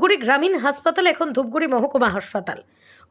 ধূপগুড়ি গ্রামীণ হাসপাতাল, এখন ধূপগুড়ি মহকুমা হাসপাতাল।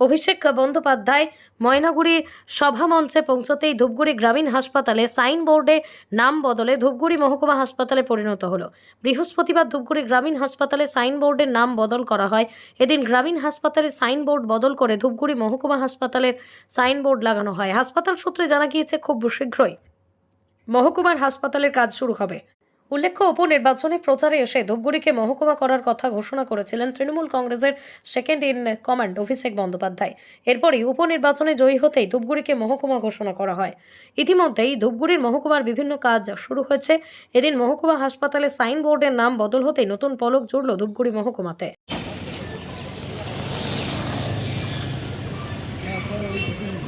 অভিষেক বন্দ্যোপাধ্যায় ময়নাগুড়ি সভামঞ্চে পৌঁছতেই ধূপগুড়ি গ্রামীণ হাসপাতালে সাইন বোর্ডে নাম বদলে ধূপগুড়ি মহকুমা হাসপাতালে পরিণত হলো। বৃহস্পতিবার ধূপগুড়ি গ্রামীণ হাসপাতালে সাইন বোর্ডের নাম বদল করা হয়। এদিন গ্রামীণ হাসপাতালে সাইন বোর্ড বদল করে ধূপগুড়ি মহকুমা হাসপাতালের সাইন বোর্ড লাগানো হয়। হাসপাতাল সূত্রে জানা গিয়েছে, খুব শীঘ্রই মহকুমার হাসপাতালের কাজ শুরু হবে। উল্লেখ্য, উপনির্বাচনে প্রচারে এসে ধূপগুড়িকে মহকুমা করার কথা ঘোষণা করেছিলেন তৃণমূল কংগ্রেসের second in command Abhishek Bandyopadhyay. এরপরই উপনির্বাচনে জয়ী হতেই ধূপগুড়িকে মহকুমা ঘোষণা করা হয়। ইতিমধ্যেই ধূপগুড়ির মহকুমার বিভিন্ন কাজ শুরু হয়েছে। এদিন মহকুমা হাসপাতালে সাইনবোর্ডের নাম বদল হতেই নতুন পলক জুড়ল ধূপগুড়ি মহকুমাতে। Thank you.